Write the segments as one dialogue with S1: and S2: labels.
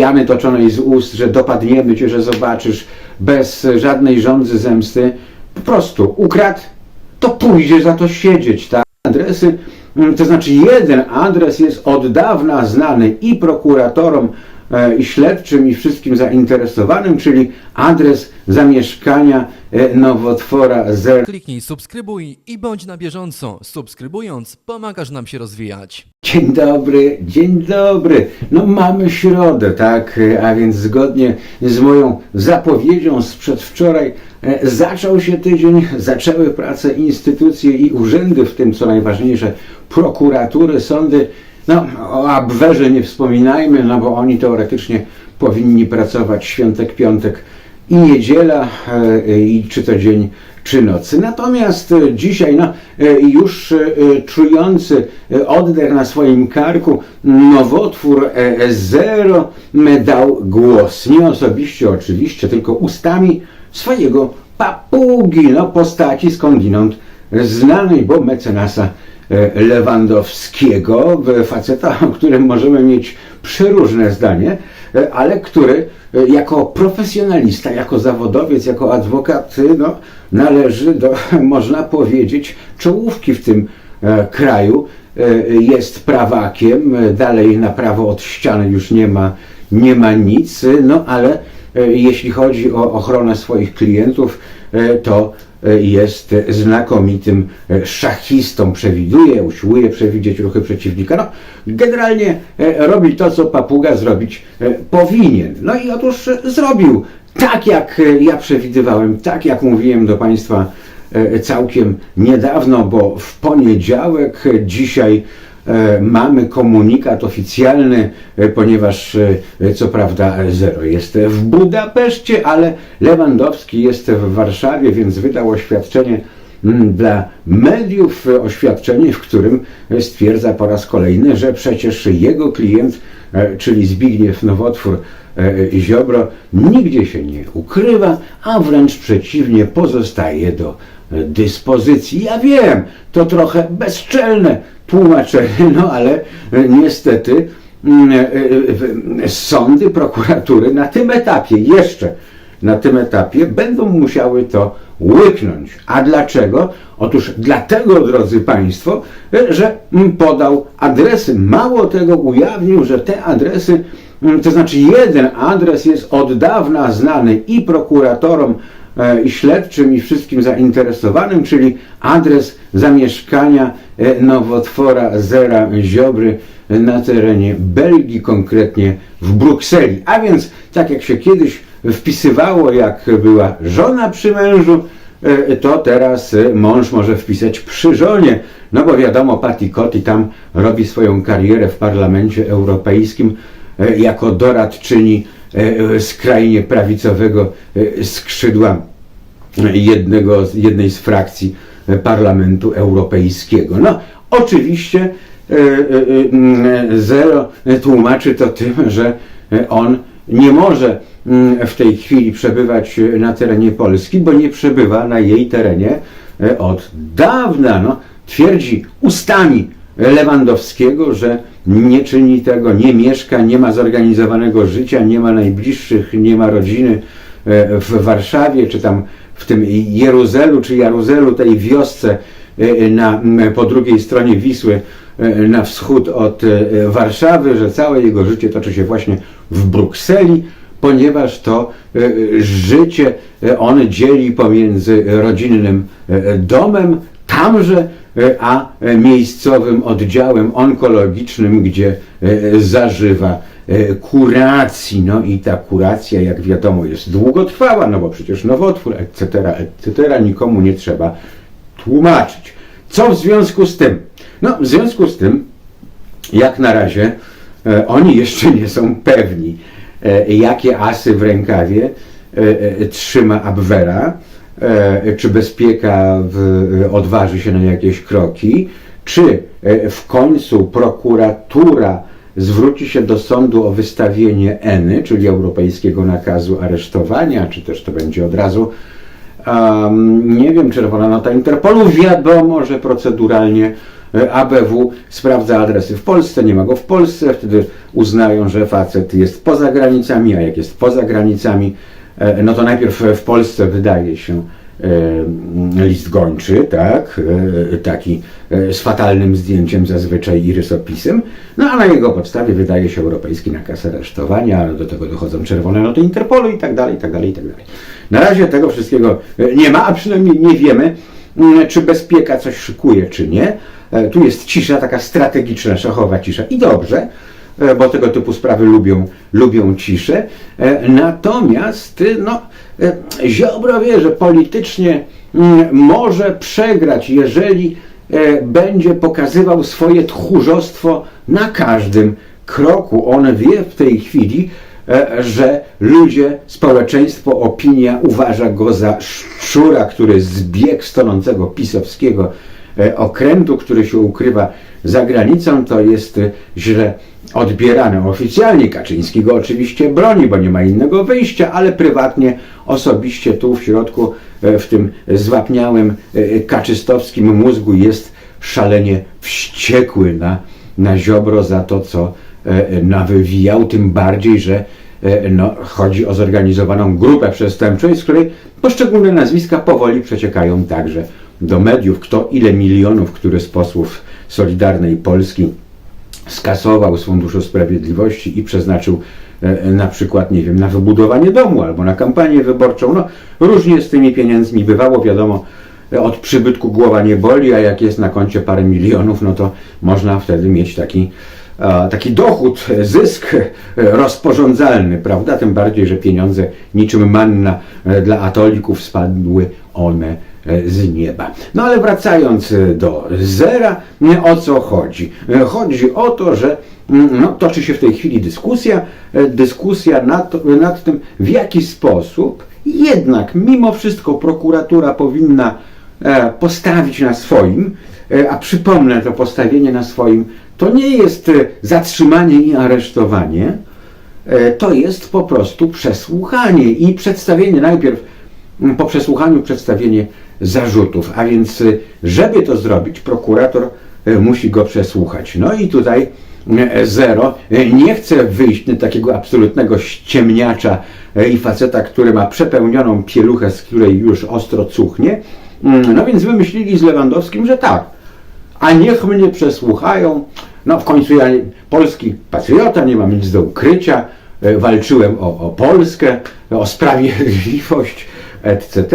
S1: Jany toczonej z ust, że dopadniemy cię, że zobaczysz, bez żadnej żądzy zemsty, po prostu ukradł, to pójdzie za to siedzieć, tak? Adresy, mm, to znaczy jeden adres jest od dawna znany i prokuratorom, i śledczym, i wszystkim zainteresowanym, czyli adres zamieszkania e, nowotwora 0.
S2: Kliknij subskrybuj i bądź na bieżąco. Subskrybując, pomagasz nam się rozwijać.
S1: Dzień dobry, dzień dobry. No mamy środę, tak? A więc zgodnie z moją zapowiedzią sprzed wczoraj e, zaczął się tydzień, zaczęły pracę instytucje i urzędy, w tym co najważniejsze prokuratury, sądy. No o Abwerze nie wspominajmy, no bo oni teoretycznie powinni pracować świątek, piątek i niedziela, e, i czy to dzień, czy nocy. Natomiast e, dzisiaj, no, e, już czujący oddech na swoim karku, nowotwór zero dał głos. Nie osobiście oczywiście, tylko ustami swojego papugi, no, postaci skądinąd znanej, bo mecenasa Lewandowskiego, w- faceta, o którym możemy mieć przeróżne zdanie, e, ale który e, jako profesjonalista, jako zawodowiec, jako adwokat, e, no, należy do, można powiedzieć, czołówki w tym e, kraju. E, Jest prawakiem, e, dalej na prawo od ściany już nie ma, nie ma nic, e, no ale e, jeśli chodzi o ochronę swoich klientów, e, to e, jest znakomitym e, szachistą, przewiduje, usiłuje przewidzieć ruchy przeciwnika. No, generalnie e, robi to, co papuga zrobić e, powinien. No i otóż e, zrobił tak, jak e, ja przewidywałem, tak jak mówiłem do Państwa e, całkiem niedawno, bo w poniedziałek, e, dzisiaj e, mamy komunikat oficjalny, e, ponieważ e, co prawda e, zero jest w Budapeszcie, ale Lewandowski jest w Warszawie, więc wydał oświadczenie mm, dla mediów, e, oświadczenie, w którym e, stwierdza po raz kolejny, że przecież jego klient, e, czyli Zbigniew Nowotwór e, Ziobro, nigdzie się nie ukrywa, a wręcz przeciwnie pozostaje do e, dyspozycji. Ja wiem, to trochę bezczelne tłumaczenie, no ale e, niestety mm, e, e, sądy, prokuratury na tym etapie, jeszcze na tym etapie będą musiały to łyknąć. A dlaczego? Otóż dlatego, drodzy Państwo, że mm, podał adresy. Mało tego ujawnił, że te adresy, mm, to znaczy jeden adres jest od dawna znany i prokuratorom, i śledczym, i wszystkim zainteresowanym, czyli adres zamieszkania e, nowotwora Zera Ziobry na terenie Belgii, konkretnie w Brukseli. A więc, tak jak się kiedyś wpisywało, jak była żona przy mężu, e, to teraz e, mąż może wpisać przy żonie, no bo wiadomo, Patty Coty tam robi swoją karierę w Parlamencie Europejskim e, jako doradczyni e, skrajnie prawicowego e, skrzydła jednego, jednej z frakcji e, Parlamentu Europejskiego. No, oczywiście e, e, e, Zero tłumaczy to tym, że e, on nie może mm, w tej chwili przebywać e, na terenie Polski, bo nie przebywa na jej terenie e, od dawna. No, twierdzi ustami Lewandowskiego, że nie czyni tego, nie mieszka, nie ma zorganizowanego życia, nie ma najbliższych, nie ma rodziny e, w Warszawie, czy tam w tym Jeruzelu, czy Jaruzelu, tej wiosce e, na, po drugiej stronie Wisły, e, na wschód od Warszawy, że całe jego życie toczy się właśnie w Brukseli, ponieważ to życie on dzieli pomiędzy rodzinnym domem, tamże, e, a e, miejscowym oddziałem onkologicznym, gdzie e, zażywa kuracji. No i ta kuracja, jak wiadomo, jest długotrwała, no bo przecież nowotwór, etc., etc., nikomu nie trzeba tłumaczyć. Co w związku z tym? No, w związku z tym, jak na razie, oni jeszcze nie są pewni, jakie asy w rękawie trzyma Abwera, czy bezpieka w, odważy się na jakieś kroki, czy e, w końcu prokuratura zwróci się do sądu o wystawienie ENY, czyli Europejskiego Nakazu Aresztowania, czy też to będzie od razu um, nie wiem, czerwona nota Interpolu, wiadomo, że proceduralnie e, ABW sprawdza adresy w Polsce, nie ma go w Polsce, wtedy uznają, że facet jest poza granicami, a jak jest poza granicami, e, no to najpierw w Polsce wydaje się e, list gończy, tak, e, taki e, z fatalnym zdjęciem zazwyczaj i rysopisem, no a na jego podstawie wydaje się europejski nakaz aresztowania, do tego dochodzą czerwone noty Interpolu i tak dalej, i tak dalej, i tak dalej. Na razie tego wszystkiego e, nie ma, a przynajmniej nie wiemy, mm, czy bezpieka coś szykuje, czy nie. E, Tu jest cisza, taka strategiczna, szachowa cisza i dobrze, e, bo tego typu sprawy lubią, lubią ciszę. E, Natomiast y, no, e, Ziobro wie, że politycznie mm, może przegrać, jeżeli e, będzie pokazywał swoje tchórzostwo na każdym kroku. On wie w tej chwili, e, że ludzie, społeczeństwo, opinia uważa go za szczura, który zbiegł z tonącego pisowskiego e, okrętu, który się ukrywa za granicą, to jest e, źle odbierane. Oficjalnie Kaczyński go oczywiście broni, bo nie ma innego wyjścia, ale prywatnie, osobiście tu w środku, e, w tym zwapniałym e, kaczystowskim mózgu jest szalenie wściekły na, na Ziobro za to, co e, nawywijał, tym bardziej, że no, chodzi o zorganizowaną grupę przestępczą, z której poszczególne nazwiska powoli przeciekają także do mediów. Kto ile milionów, który z posłów Solidarnej Polski skasował z Funduszu Sprawiedliwości i przeznaczył e, na przykład, nie wiem, na wybudowanie domu albo na kampanię wyborczą. No, różnie z tymi pieniędzmi bywało, wiadomo, e, od przybytku głowa nie boli, a jak jest na koncie parę milionów, no to można wtedy mieć taki, e, taki dochód, e, zysk e, rozporządzalny, prawda? Tym bardziej, że pieniądze niczym manna e, dla atolików spadły one e, z nieba. No ale wracając e, do zera, o co chodzi? E, Chodzi o to, że mm, no, toczy się w tej chwili dyskusja, e, dyskusja nad, nad tym, w jaki sposób jednak mimo wszystko prokuratura powinna e, postawić na swoim, e, a przypomnę, to postawienie na swoim to nie jest e, zatrzymanie i aresztowanie, e, to jest po prostu przesłuchanie i przedstawienie najpierw mm, po przesłuchaniu przedstawienie zarzutów, a więc y, żeby to zrobić, prokurator y, musi go przesłuchać. No i tutaj y, Zero nie chce wyjść na takiego absolutnego ściemniacza i faceta, który ma przepełnioną pieluchę, z której już ostro cuchnie. Mm, No więc wymyślili z Lewandowskim, że tak, a niech mnie przesłuchają. No w końcu ja polski patriota, nie mam nic do ukrycia, walczyłem o, o Polskę, o sprawiedliwość, etc.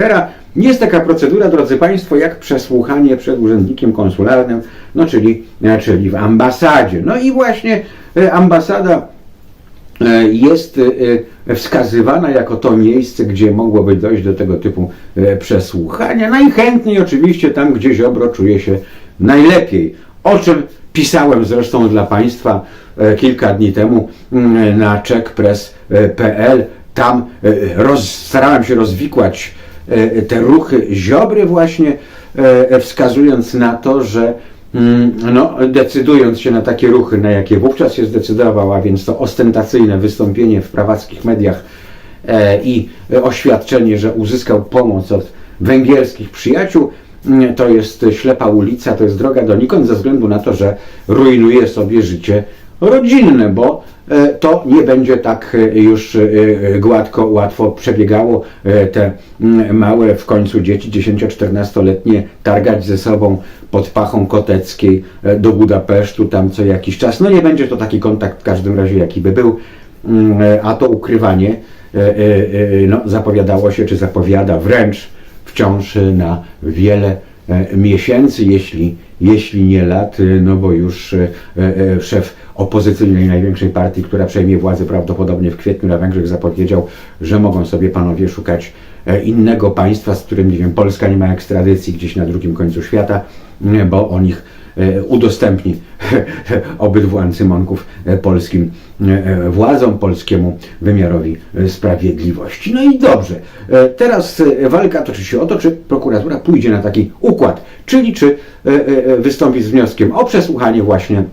S1: Jest taka procedura, drodzy Państwo, jak przesłuchanie przed urzędnikiem konsularnym, no czyli, e, czyli w ambasadzie. No i właśnie e, ambasada e, jest wskazywana jako to miejsce, gdzie mogłoby dojść do tego typu przesłuchania. Najchętniej oczywiście tam, gdzie Ziobro czuje się najlepiej. O czym pisałem zresztą dla Państwa kilka dni temu mm, na checkpress.pl. Tam e, roz, starałem się rozwikłać e, te ruchy Ziobry właśnie, e, wskazując na to, że Mm, No, decydując się na takie ruchy, na jakie wówczas się zdecydował, a więc to ostentacyjne wystąpienie w prawackich mediach i oświadczenie, że uzyskał pomoc od węgierskich przyjaciół, mm, to jest ślepa ulica, to jest droga donikąd ze względu na to, że rujnuje sobie życie rodzinne, bo e, to nie będzie tak e, już e, gładko, łatwo przebiegało. Te mm, małe w końcu dzieci 10-14-letnie targać ze sobą pod pachą Koteckiej do Budapesztu tam co jakiś czas. No nie będzie to taki kontakt w każdym razie jaki by był, Mm, a to ukrywanie no, zapowiadało się, czy zapowiada wręcz wciąż na wiele miesięcy, jeśli, jeśli nie lat, e, no bo już e, e, szef opozycyjnej największej partii, która przejmie władzę prawdopodobnie w kwietniu na Węgrzech zapowiedział, że mogą sobie panowie szukać e, innego państwa, z którym, nie wiem, Polska nie ma ekstradycji gdzieś na drugim końcu świata, bo on ich e, udostępni obydwu ancymonków e, polskim e, e, władzom, polskiemu wymiarowi e, sprawiedliwości. No i dobrze. E, Teraz e, walka toczy się o to, czy prokuratura pójdzie na taki układ, czyli czy e, e, wystąpi z wnioskiem o przesłuchanie właśnie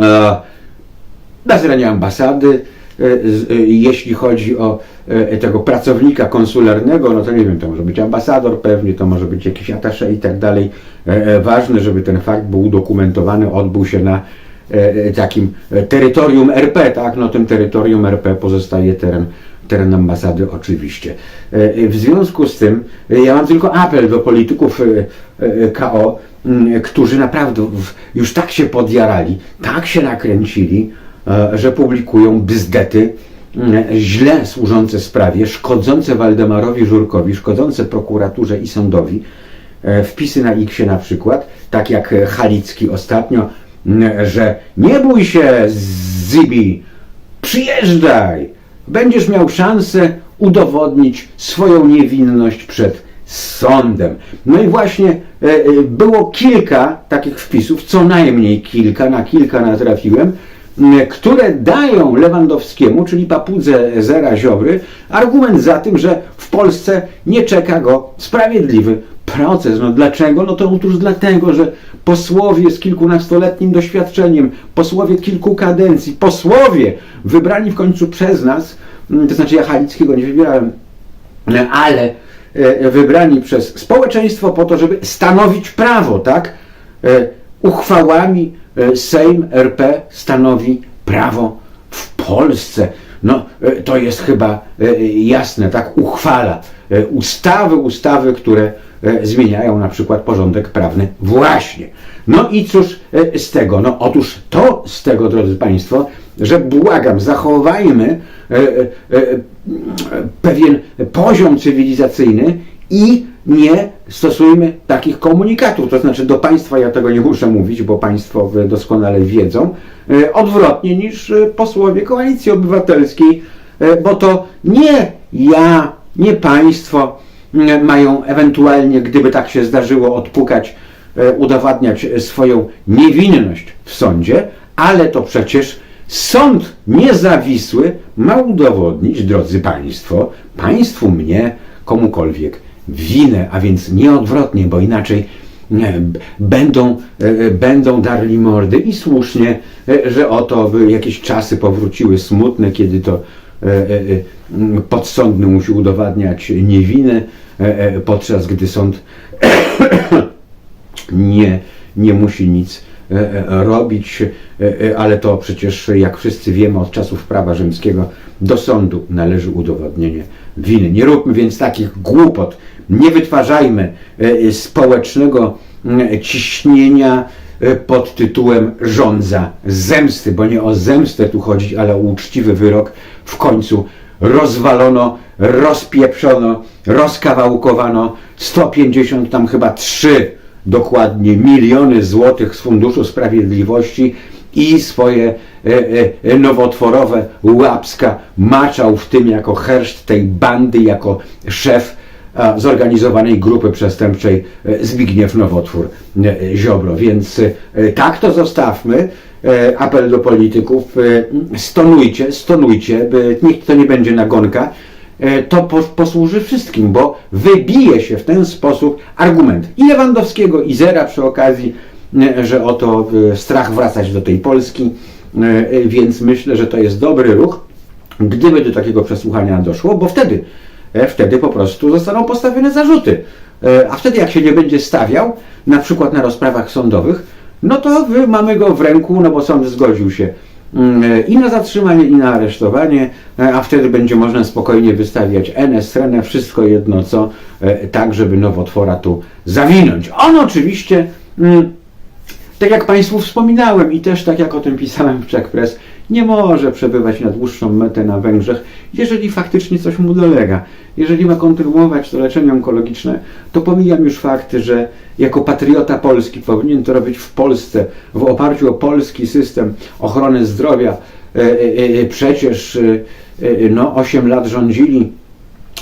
S1: e, na terenie ambasady, e, jeśli chodzi o e, tego pracownika konsularnego, no to nie wiem, to może być ambasador pewnie, to może być jakiś atasze i tak dalej. E, e, Ważne, żeby ten fakt był udokumentowany, odbył się na e, takim e, terytorium RP, tak? No tym terytorium RP pozostaje teren, teren ambasady oczywiście. E, W związku z tym e, ja mam tylko apel do polityków e, e, KO, którzy naprawdę już tak się podjarali, tak się nakręcili, e, że publikują bzdety m, źle służące sprawie, szkodzące Waldemarowi Żurkowi, szkodzące prokuraturze i sądowi, e, wpisy na X na przykład, tak jak e, Halicki ostatnio, m, że nie bój się Zibi, przyjeżdżaj, będziesz miał szansę udowodnić swoją niewinność przed sądem. No i właśnie e, e, było kilka takich wpisów, co najmniej kilka, na kilka natrafiłem, które dają Lewandowskiemu, czyli papudze Zera Ziobry, argument za tym, że w Polsce nie czeka go sprawiedliwy proces. No dlaczego? No to otóż dlatego, że posłowie z kilkunastoletnim doświadczeniem, posłowie kilku kadencji, posłowie wybrani w końcu przez nas, to znaczy ja Halickiego nie wybierałem, ale e, wybrani przez społeczeństwo po to, żeby stanowić prawo, tak? E, Uchwałami Sejm RP stanowi prawo w Polsce. No, e, to jest chyba e, jasne, tak? Uchwala e, ustawy, ustawy, które e, zmieniają na przykład porządek prawny. Właśnie. No i cóż e, z tego? No otóż to z tego, drodzy Państwo, że błagam, zachowajmy e, e, e, pewien poziom cywilizacyjny i nie stosujmy takich komunikatów. To znaczy do Państwa ja tego nie muszę mówić, bo Państwo doskonale wiedzą, e, odwrotnie niż e, posłowie Koalicji Obywatelskiej, e, bo to nie ja, nie Państwo m, mają ewentualnie, gdyby tak się zdarzyło, odpukać, udowadniać swoją niewinność w sądzie, ale to przecież sąd niezawisły ma udowodnić, drodzy Państwo, Państwu mnie, komukolwiek, winę, a więc nie odwrotnie, bo inaczej b- będą, e, e, będą darli mordy i słusznie, e, że oto jakieś czasy powróciły smutne, kiedy to e, e, e, podsądny musi udowadniać niewinę, e, e, podczas gdy sąd nie, nie musi nic e, e, robić, e, e, ale to przecież, jak wszyscy wiemy, od czasów prawa rzymskiego do sądu należy udowodnienie winy. Nie róbmy więc takich głupot, nie wytwarzajmy e, społecznego ciśnienia e, pod tytułem rządza zemsty, bo nie o zemstę tu chodzi, ale o uczciwy wyrok. W końcu rozwalono, rozpieprzono, rozkawałkowano 150 tam chyba 3 dokładnie miliony złotych z Funduszu Sprawiedliwości i swoje e, e, nowotworowe łapska maczał w tym jako herszt tej bandy, jako szef zorganizowanej grupy przestępczej e, Zbigniew Nowotwór e, Ziobro. Więc e, tak to zostawmy. E, Apel do polityków, e, stonujcie, stonujcie, nikt to nie będzie nagonka e, to po, posłuży wszystkim, bo wybije się w ten sposób argument i Lewandowskiego, i Zera przy okazji, e, że oto e, strach wracać do tej Polski, e, e, więc myślę, że to jest dobry ruch, gdyby do takiego przesłuchania doszło, bo wtedy, e, wtedy po prostu zostaną postawione zarzuty. E, A wtedy jak się nie będzie stawiał, na przykład na rozprawach sądowych, no to mamy go w ręku, no bo sąd zgodził się e, i na zatrzymanie, i na aresztowanie, e, a wtedy będzie można spokojnie wystawiać NS, RENE, wszystko jedno co, e, tak żeby nowotwora tu zawinąć. On oczywiście, mm, tak jak Państwu wspominałem i też tak jak o tym pisałem w Czech Press, nie może przebywać na dłuższą metę na Węgrzech, jeżeli faktycznie coś mu dolega. Jeżeli ma kontynuować to leczenie onkologiczne, to pomijam już fakt, że jako patriota Polski powinien to robić w Polsce, w oparciu o polski system ochrony zdrowia. E, e, e, Przecież no, 8 lat rządzili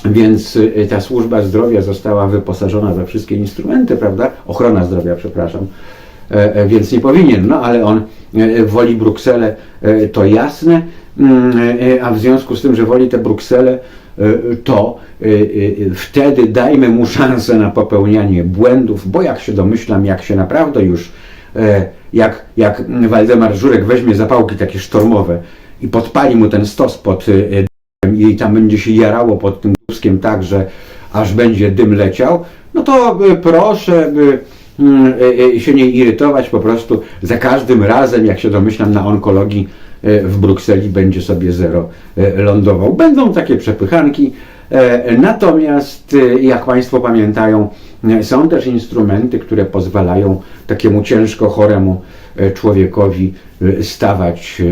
S1: więc ta służba zdrowia została wyposażona we wszystkie instrumenty, prawda? Ochrona zdrowia, przepraszam. E, e, Więc nie powinien, no ale on e, woli Brukselę, to jasne, Mm, a w związku z tym, że woli tę Brukselę, to wtedy dajmy mu szansę na popełnianie błędów, bo jak się domyślam, jak się naprawdę już, jak, jak Waldemar Żurek weźmie zapałki takie sztormowe i podpali mu ten stos pod i tam będzie się jarało pod tym dubskiem tak, że aż będzie dym leciał, no to proszę by się nie irytować, po prostu za każdym razem, jak się domyślam, na onkologii y, w Brukseli będzie sobie zero lądował. Będą takie przepychanki, e, natomiast jak Państwo pamiętają, są też instrumenty, które pozwalają takiemu ciężko choremu e, człowiekowi stawać,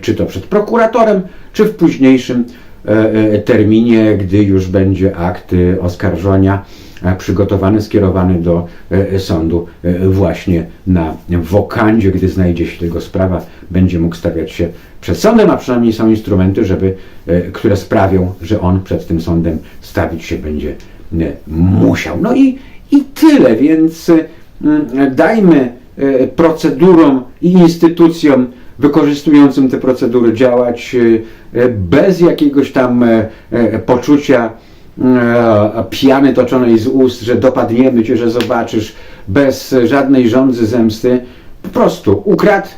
S1: czy to przed prokuratorem, czy w późniejszym e, e, terminie, gdy już będzie akt oskarżenia e, przygotowany, skierowany do e, sądu e, właśnie na wokandzie, gdy znajdzie się tego sprawa, będzie mógł stawiać się przed sądem, a przynajmniej są instrumenty, żeby, e, które sprawią, że on przed tym sądem stawić się będzie e, musiał. No i, i tyle, więc e, dajmy e, procedurom i instytucjom wykorzystującym te procedury działać e, e, bez jakiegoś tam e, e, poczucia e, piany toczonej z ust, że dopadniemy cię, że zobaczysz, bez żadnej żądzy zemsty. Po prostu ukradł,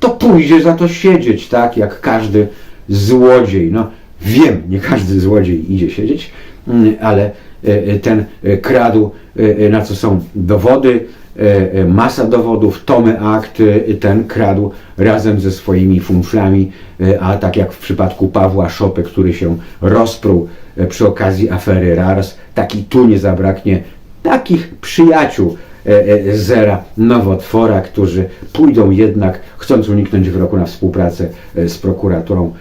S1: to pójdzie za to siedzieć, tak jak każdy złodziej. No wiem, nie każdy złodziej idzie siedzieć, mm, ale e, e, ten e, kradł, e, e, na co są dowody, e, e, masa dowodów, tomy akt, e, ten kradł razem ze swoimi funflami, e, a tak jak w przypadku Pawła Szopy, który się rozpruł e, przy okazji afery RARS, taki tu nie zabraknie takich przyjaciół e, e, Zera Nowotwora, którzy pójdą jednak, chcąc uniknąć wyroku na współpracę e, z prokuraturą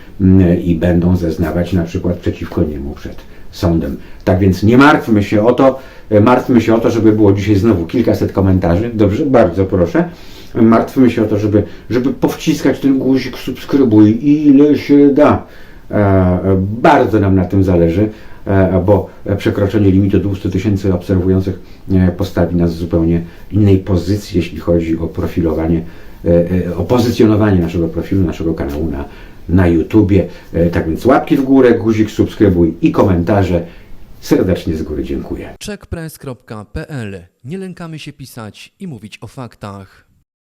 S1: i będą zeznawać na przykład przeciwko niemu przed sądem. Tak więc nie martwmy się o to, e, martwmy się o to, żeby było dzisiaj znowu kilkaset komentarzy. Dobrze, bardzo proszę. Martwmy się o to, żeby, żeby powciskać ten guzik subskrybuj ile się da. E, Bardzo nam na tym zależy, e, bo przekroczenie limitu 200 tysięcy obserwujących e, postawi nas w zupełnie innej pozycji, jeśli chodzi o profilowanie, e, e, o pozycjonowanie naszego profilu, naszego kanału na, na YouTubie. E, Tak więc łapki w górę, guzik subskrybuj i komentarze. Serdecznie z góry dziękuję.
S2: checkpress.pl. Nie lękamy się pisać i mówić o faktach.